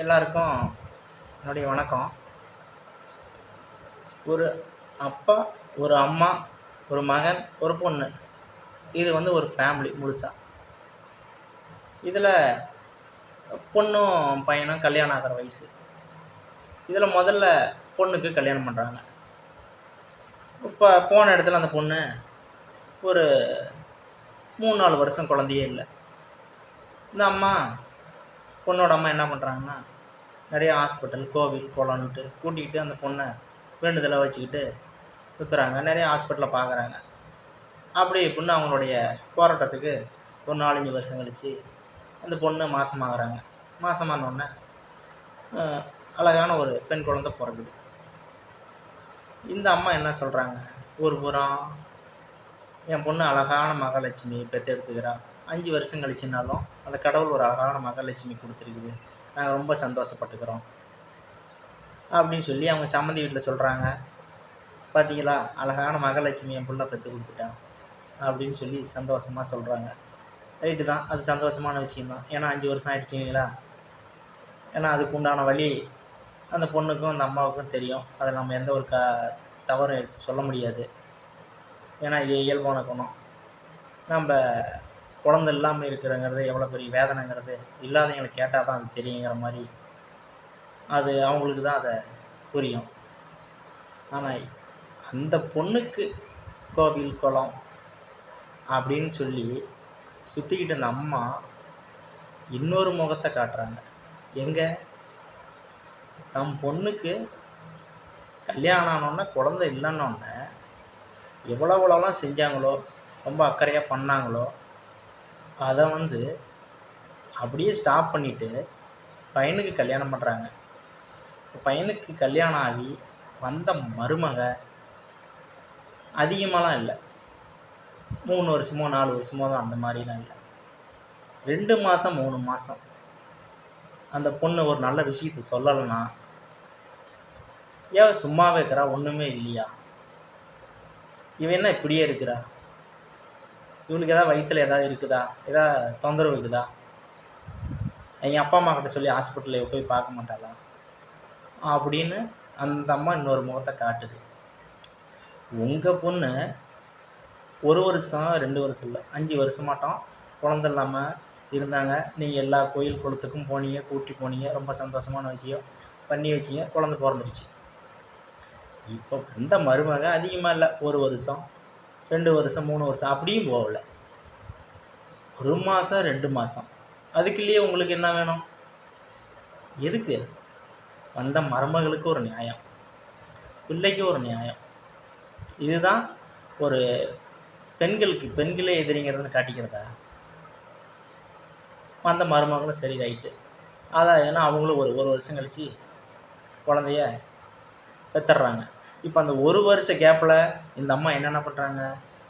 எல்லாருக்கும் என்னுடைய வணக்கம். ஒரு அப்பா ஒரு அம்மா ஒரு மகன் ஒரு பொண்ணு. இது வந்து ஒரு ஃபேமிலி முழுசாக இதில் பொண்ணும் பையனும் கல்யாணம் ஆகிற வயசு. இதில் முதல்ல பொண்ணுக்கு கல்யாணம் பண்ணுறாங்க இப்போ போன இடத்துல அந்த பொண்ணு ஒரு மூணு நாலு வருஷம் குழந்தையே இல்லை. இந்த அம்மா பொண்ணோட அம்மா என்ன பண்ணுறாங்கன்னா நிறைய ஹாஸ்பிட்டல் கோவில் குளம்ன்ட்டு கூட்டிகிட்டு அந்த பொண்ணை வேண்டுதலை வச்சுக்கிட்டு சுற்றுறாங்க நிறைய ஹாஸ்பிட்டலில் பார்க்குறாங்க அப்படி பொண்ணு அவங்களுடைய போராட்டத்துக்கு ஒரு நாலஞ்சு வருஷம் கழித்து அந்த பொண்ணு மாதமாகறாங்க மாதமானோடனே அழகான ஒரு பெண் குழந்தை பிறகுது இந்த அம்மா என்ன சொல்கிறாங்க ஒரு புறம் என் பொண்ணு அழகான மகாலட்சுமி பெற்றெடுத்துக்கிறான் அஞ்சு வருஷம் கழிச்சுனாலும் அந்த கடவுள் ஒரு அழகான மகாலட்சுமி கொடுத்துருக்குது. நாங்கள் ரொம்ப சந்தோஷப்பட்டுக்கிறோம். அப்படின்னு சொல்லி அவங்க சம்மந்தி வீட்டில் சொல்கிறாங்க பார்த்தீங்களா அழகான மகாலட்சுமி என் பிள்ளை பெற்று கொடுத்துட்டான் அப்படின்னு சொல்லி சந்தோஷமாக சொல்கிறாங்க ரைட்டு தான். அது சந்தோஷமான விஷயந்தான் ஏன்னா அஞ்சு வருஷம் ஆகிடுச்சிங்களா ஏன்னா அதுக்கு உண்டான வழி அந்த பொண்ணுக்கும் அந்த அம்மாவுக்கும் தெரியும். அதை நம்ம எந்த ஒரு க தவறும் சொல்ல முடியாது. ஏன்னா இயல்பான குணம். நம்ம குழந்த இல்லாமல் இருக்கிறங்கிறது எவ்வளோ பெரிய வேதனைங்கிறது இல்லாதவங்களுக்கு கேட்டால் தான் அது தெரியுங்கிற மாதிரி அது அவங்களுக்கு தான் அதை புரியும். ஆனால் அந்த பொண்ணுக்கு கோவில் குளம் அப்படின்னு சொல்லி சுற்றிக்கிட்டு அந்த அம்மா இன்னொரு முகத்தை காட்டுறாங்க. எங்கே? தம் பொண்ணுக்கு கல்யாணம் ஆனோடனே குழந்தை இல்லைன்னொன்னே எவ்வளோ எவ்வளோலாம் செஞ்சாங்களோ ரொம்ப அக்கறையாக பண்ணாங்களோ அதை வந்து அப்படியே ஸ்டாப் பண்ணிவிட்டு பையனுக்கு கல்யாணம் பண்ணுறாங்க பையனுக்கு கல்யாணம் ஆகி வந்த மருமக அதிகமாகலாம் இல்லை. மூணு வருஷமோ நாலு வருஷமோ தான் அந்த மாதிரிலாம் இல்லை. ரெண்டு மாதம் மூணு மாதம் அந்த பொண்ணு ஒரு நல்ல விஷயத்த சொல்லலைன்னா ஏன் சும்மாவே இருக்கிறா ஒன்றுமே இல்லையா? இவன் என்ன இப்படியே இருக்கிறா? இவனுக்கு ஏதாவது வயிற்றில் ஏதாவது இருக்குதா? ஏதாவது தொந்தரவு இருக்குதா? எங்கள் அப்பா அம்மா கிட்ட சொல்லி ஹாஸ்பிட்டலில் போய் பார்க்க மாட்டாளா? அப்படின்னு அந்த அம்மா இன்னொரு முகத்தை காட்டுது. உங்கள் பொண்ணு ஒரு வருஷம் ரெண்டு வருஷம் இல்லை அஞ்சு வருஷமாட்டோம் குழந்த இல்லாமல் இருந்தாங்க. நீங்கள் எல்லா கோயில் குளத்துக்கும் போனீங்க கூட்டி போனீங்க ரொம்ப சந்தோஷமான விஷயம் பண்ணி வச்சிங்க குழந்த பிறந்துருச்சு. இப்போ இந்த மருமக அதிகமாக இல்லை ஒரு வருஷம். ரெண்டு வருஷம் மூணு வருஷம் அப்படியும் போகல. ஒரு மாதம் ரெண்டு மாதம் அதுக்குள்ளேயே உங்களுக்கு என்ன வேணும்? எதுக்கு? வந்த மருமகளுக்கு ஒரு நியாயம். பிள்ளைக்கு ஒரு நியாயம். இதுதான் ஒரு பெண்களுக்கு பெண்களே எதிரிங்கிறதுன்னு காட்டிக்கிறதா? வந்த மருமகளும் சரி ரைட்டு அதான் ஏன்னா அவங்களும் ஒரு ஒரு வருஷம் கழிச்சு குழந்தைய பெற்றுடுறாங்க இப்போ அந்த ஒரு வருஷ கேப்பில் இந்த அம்மா என்னென்ன பண்ணுறாங்க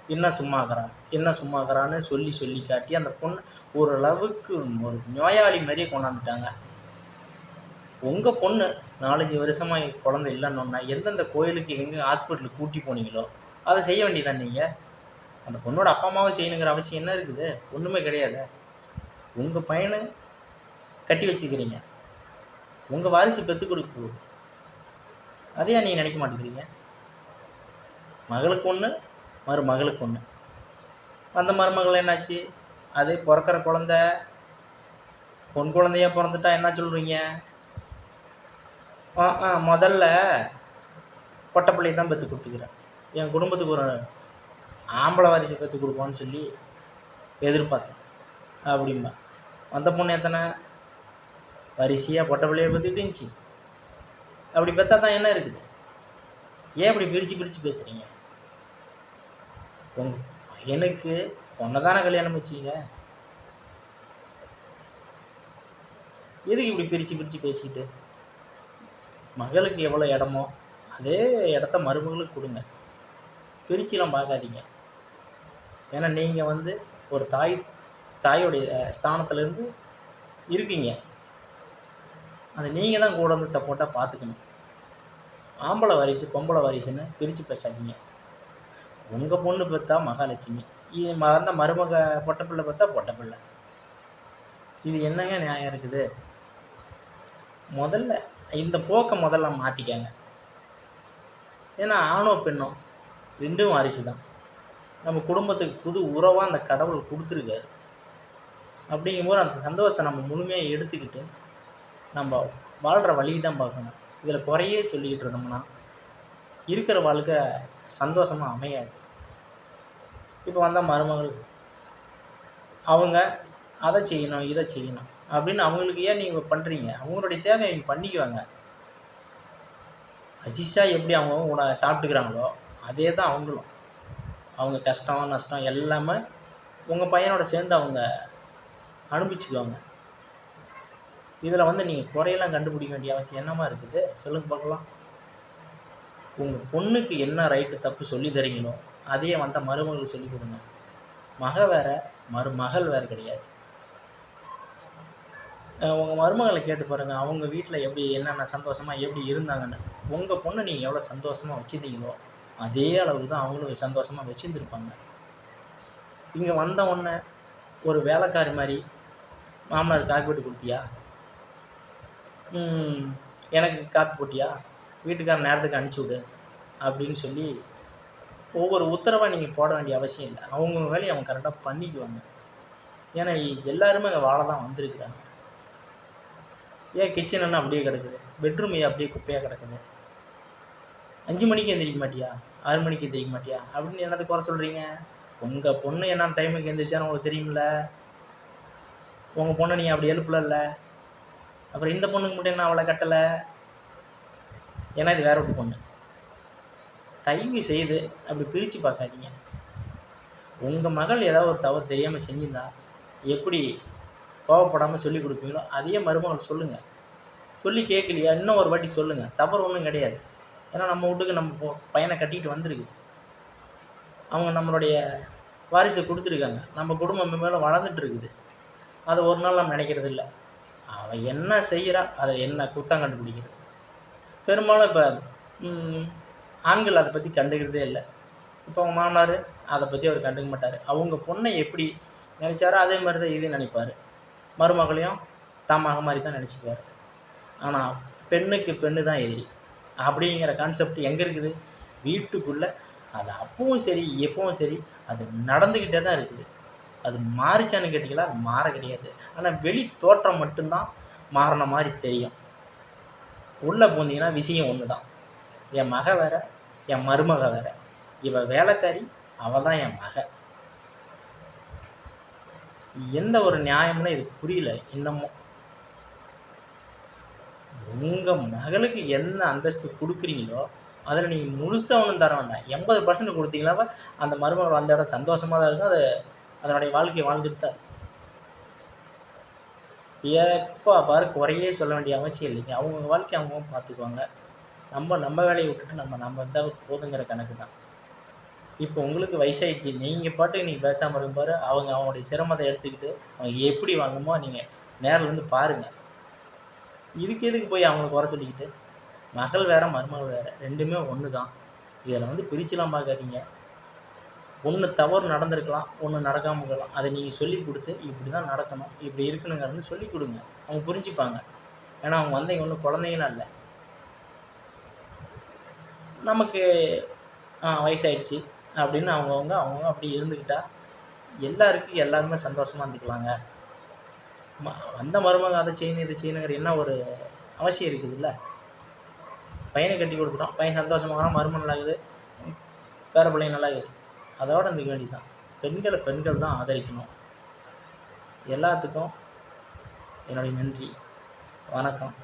என்ன சும்மாக்குறான் என்ன சும்மாக்குறான்னு சொல்லி சொல்லி காட்டி அந்த பொண்ணு ஓரளவுக்கு ஒரு நோயாளி மாதிரியே கொண்டாந்துட்டாங்க. உங்கள் பொண்ணு நாலஞ்சு வருஷமாக குழந்தை இல்லைன்னொன்னா எந்தெந்த கோயிலுக்கு எங்கே ஹாஸ்பிட்டலுக்கு கூட்டி போனீங்களோ அதை செய்ய வேண்டியதான் நீங்கள் அந்த பொண்ணோட அப்பா அம்மாவை செய்யணுங்கிற அவசியம் என்ன இருக்குது? ஒன்றுமே கிடையாது. உங்கள் பையனை கட்டி வச்சுக்கிறீங்க. உங்கள் வாரிசு பெற்று கொடுக்க அதையா நீங்கள் நினைக்க மாட்டேங்கிறீங்க? மகளுக்கு ஒன்று மருமகளுக்கு ஒன்று அந்த மருமகள் என்னாச்சு? அது பிறக்கிற குழந்த பொன் குழந்தையா பிறந்துட்டா என்ன சொல்கிறீங்க ஆ ஆ முதல்ல பொட்டப்பிள்ளையை தான் பெற்று கொடுத்துக்கிறேன். என் குடும்பத்துக்கு ஒரு ஆம்பளை வாரிசை பெற்று கொடுப்போன்னு சொல்லி எதிர்பார்த்தேன். அப்படிம்பா. வந்த பொண்ணு எத்தனை? வரிசையாக பொட்டப்பிள்ளையை பிள்ளைய பற்றிட்டு இருந்துச்சு. அப்படி பார்த்தா தான் என்ன இருக்குது? ஏன் இப்படி பிரித்து பிரித்து பேசுகிறீங்க உங்கள் பையனுக்கு பொண்ணை தானே கல்யாணம் வச்சிங்க? எதுக்கு இப்படி பிரித்து பிரித்து பேசிக்கிட்டு? மகளுக்கு எவ்வளோ இடமோ அதே இடத்த மருமகளுக்கு கொடுங்க. பிரிச்சுலாம் பார்க்காதீங்க. ஏன்னா நீங்கள் வந்து ஒரு தாய் தாயோடைய ஸ்தானத்துலேருந்து இருக்கீங்க. அதை நீங்கள் தான் கூட வந்து சப்போர்ட்டாக பார்த்துக்கணும். ஆம்பளை வாரிசு பொம்பளை வாரிசுன்னு பிரித்து பேசாதீங்க. உங்கள் பொண்ணு பார்த்தா மகாலட்சுமி. இது மறந்த மருமக பொட்டப்பிள்ளை பார்த்தா பொட்டப்பிள்ளை இது என்னங்க நியாயம் இருக்குது? முதல்ல இந்த போக்கை முதல்ல மாற்றிக்கங்க ஏன்னா ஆணோ பெண்ணோ ரெண்டும் வாரிசு தான். நம்ம குடும்பத்துக்கு புது உறவாக அந்த கடவுள் கொடுத்துருக்காரு. அப்படிங்கும்போது அந்த சந்தோஷத்தை நம்ம முழுமையாக எடுத்துக்கிட்டு நம்ம வாழ்கிற வழி தான் பார்க்கணும். இதில் குறையே சொல்லிக்கிட்டு இருந்தோம்னா இருக்கிற வாழ்க்கை சந்தோஷமாக அமையாது. இப்போ வந்த மருமகள் அவங்க அதை செய்யணும் இதை செய்யணும் அப்படின்னு அவங்களுக்கு ஏன் நீங்கள் பண்ணுறீங்க அவங்களுடைய தேவையை அவங்க பண்ணிக்குவாங்க. அசிஷா எப்படி அவங்க உணவை சாப்பிட்டுக்கிறாங்களோ அதே தான் அவங்களும். அவங்க கஷ்டம் நஷ்டம் எல்லாமே உங்கள் பையனோட சேர்ந்து அவங்க அனுபவிச்சுக்குவாங்க. இதில் வந்து நீங்கள் குறையெல்லாம் கண்டுபிடிக்க வேண்டிய அவசியம் என்னமா இருக்குது? சொல்லுங்க பார்க்கலாம். உங்கள் பொண்ணுக்கு என்ன ரைட்டு தப்பு சொல்லி தரீங்களோ அதையே வந்த மருமகளுக்கு சொல்லி கொடுங்க. மக வேற மருமகள் வேறு கிடையாது. உங்கள் மருமகளை கேட்டு பாருங்கள் அவங்க வீட்டில் எப்படி என்னென்ன சந்தோஷமாக எப்படி இருந்தாங்கன்னு. உங்கள் பொண்ணை நீங்கள் எவ்வளோ சந்தோஷமாக வச்சுருந்தீங்களோ அதே அளவுக்கு தான் அவங்களும் சந்தோஷமாக வச்சுருந்துருப்பாங்க. இங்கே வந்த உடனே ஒரு வேலைக்காரி மாதிரி மாமனார் காப்பி கொடுத்தியா? எனக்கு காப்பி போட்டியா? வீட்டுக்கார நேரத்துக்கு அனுப்பிச்சி விடு அப்படின்னு சொல்லி ஒவ்வொரு உத்தரவாக நீங்கள் போட வேண்டிய அவசியம் இல்லை. அவங்க வேலையை அவங்க கரெக்டாக பண்ணிக்குவாங்க. ஏன்னா எல்லாருமே அங்கே வாழ தான் வந்திருக்கிறாங்க. ஏன் கிச்சன் என்ன அப்படியே கிடக்குது? பெட்ரூம் ஏன் அப்படியே குப்பையாக கிடக்குது? அஞ்சு மணிக்கு எந்திரிக்க மாட்டியா? ஆறு மணிக்கு எந்திரிக்க மாட்டியா? அப்படின்னு என்னது குறை சொல்கிறீங்க உங்கள் பொண்ணு என்ன டைமுக்கு எந்திரிச்சான்னு உங்களுக்கு தெரியும்ல. உங்கள் பொண்ணை நீங்கள் அப்படி எழுப்பலல்ல அப்புறம் இந்த பொண்ணுக்கு மட்டும் என்ன அவளை கட்டலை? ஏன்னா இது வேற ஒரு பொண்ணு. தயவு செய்து அப்படி பிரித்து பார்க்காதீங்க. உங்கள் மகள் ஏதாவது ஒரு தவறு தெரியாமல் செஞ்சிருந்தா எப்படி கோவப்படாமல் சொல்லி கொடுப்பீங்களோ அதே மருமகள் சொல்லுங்கள் சொல்லி கேட்கலையா? இன்னும் ஒரு வாட்டி சொல்லுங்கள் தவறு ஒன்றும் கிடையாது. ஏன்னா நம்ம வீட்டுக்கு நம்ம பையனை கட்டிட்டு வந்திருக்கு. அவங்க நம்மளுடைய வாரிசை கொடுத்துருக்காங்க. நம்ம குடும்பம் மேலே வளர்ந்துட்டு இருக்குது. அதை ஒரு நாள் நம்ம நினைக்கிறது இல்லை அவன் என்ன செய்கிறான் அதை என்ன குத்தம் கண்டுபிடிக்கிறது பெரும்பாலும் இப்போ ஆண்கள் அதை பற்றி கண்டுக்கிறதே இல்லை. இப்போ அவங்க மாமனார் அதை பற்றி அவர் கண்டுக்க மாட்டார். அவங்க பொண்ணை எப்படி நினச்சாரோ அதே மாதிரி தான் இது நினைப்பார். மருமகளையும் தாமாக மாதிரி தான் நினச்சிக்குவார். ஆனால் பெண்ணுக்கு பெண்ணு தான் எதிரி. அப்படிங்கிற கான்செப்ட் எங்கே இருக்குது? வீட்டுக்குள்ளே. அது அப்பவும் சரி எப்பவும் சரி அது நடந்துக்கிட்டே தான் இருக்குது. அது மாறிச்சான்னு கேட்டிங்களா? அது மாற கிடையாது. ஆனால் வெளி தோற்றம் மட்டும்தான் மாறின மாதிரி தெரியும். உள்ளே போந்தீங்கன்னா விஷயம் ஒன்று தான் என் மக வேற என் மருமக வேற. இவ வேலைக்காரி அவள் தான் என் மக. எந்த ஒரு நியாயம்னு இது புரியல இன்னமும். உங்கள் மகளுக்கு என்ன அந்தஸ்து கொடுக்குறீங்களோ அதில் நீங்கள் முழுசாக ஒன்றும் தர வேண்டாம். எண்பது பர்சன்ட் கொடுத்தீங்களாவா அந்த மருமகள் அந்த இடம் சந்தோஷமாக தான் இருக்கும். அது அதனுடைய வாழ்க்கையை வாழ்ந்துட்டு தான் எப்போ பாரு குறையே சொல்ல வேண்டிய அவசியம் இல்லைங்க. அவங்க வாழ்க்கையை அவங்க பார்த்துக்குவாங்க நம்ம நம்ம வேலையை விட்டுட்டு நம்ம நம்ம இருந்தால் போதுங்கிற கணக்கு தான். இப்போ உங்களுக்கு வயசாகிடுச்சு நீங்கள் பாட்டுக்கு நீங்கள் பேசாமல் இருக்கும் பாரு. அவங்க அவங்களுடைய சிரமத்தை எடுத்துக்கிட்டு அவங்க எப்படி வாங்குமோ நீங்கள் நேரில் இருந்து பாருங்கள் இதுக்கு எதுக்கு போய் அவங்கள குறை சொல்லிக்கிட்டு? மகள் வேற மருமகள் வேறு. ரெண்டுமே ஒன்று தான் இதில் வந்து பிரிச்சுலாம் பார்க்காதீங்க ஒன்று தவறு நடந்திருக்கலாம் ஒன்று நடக்காமல் இருக்கலாம். அதை நீங்கள் சொல்லி கொடுத்து இப்படி தான் நடக்கணும் இப்படி இருக்கணுங்கிறது சொல்லி கொடுங்க. அவங்க புரிஞ்சுப்பாங்க. ஏன்னா அவங்க வந்தீங்க ஒன்றும் குழந்தைங்களாம் இல்லை. நமக்கு ஆ, வயசாயிடுச்சு அப்படின்னு அவங்கவுங்க அவங்கவுங்க அப்படி இருந்துக்கிட்டா எல்லாருக்கும் எல்லாருமே சந்தோஷமாக இருந்துக்கலாங்க. ம- வந்த மருமக அதை செய்யணும் இதை செய்யணுங்கிற என்ன ஒரு அவசியம் இருக்குதுல்ல? பையனை கட்டி கொடுத்துட்டோம். பையன் சந்தோஷமாக மருமன் நல்லா இருக்குது பேர பிள்ளைங்க நல்லா இருக்குது அதோட இருந்துக்க தான் பெண்களை பெண்கள் தான் ஆதரிக்கணும். எல்லாத்துக்கும் என்னுடைய நன்றி. வணக்கம்.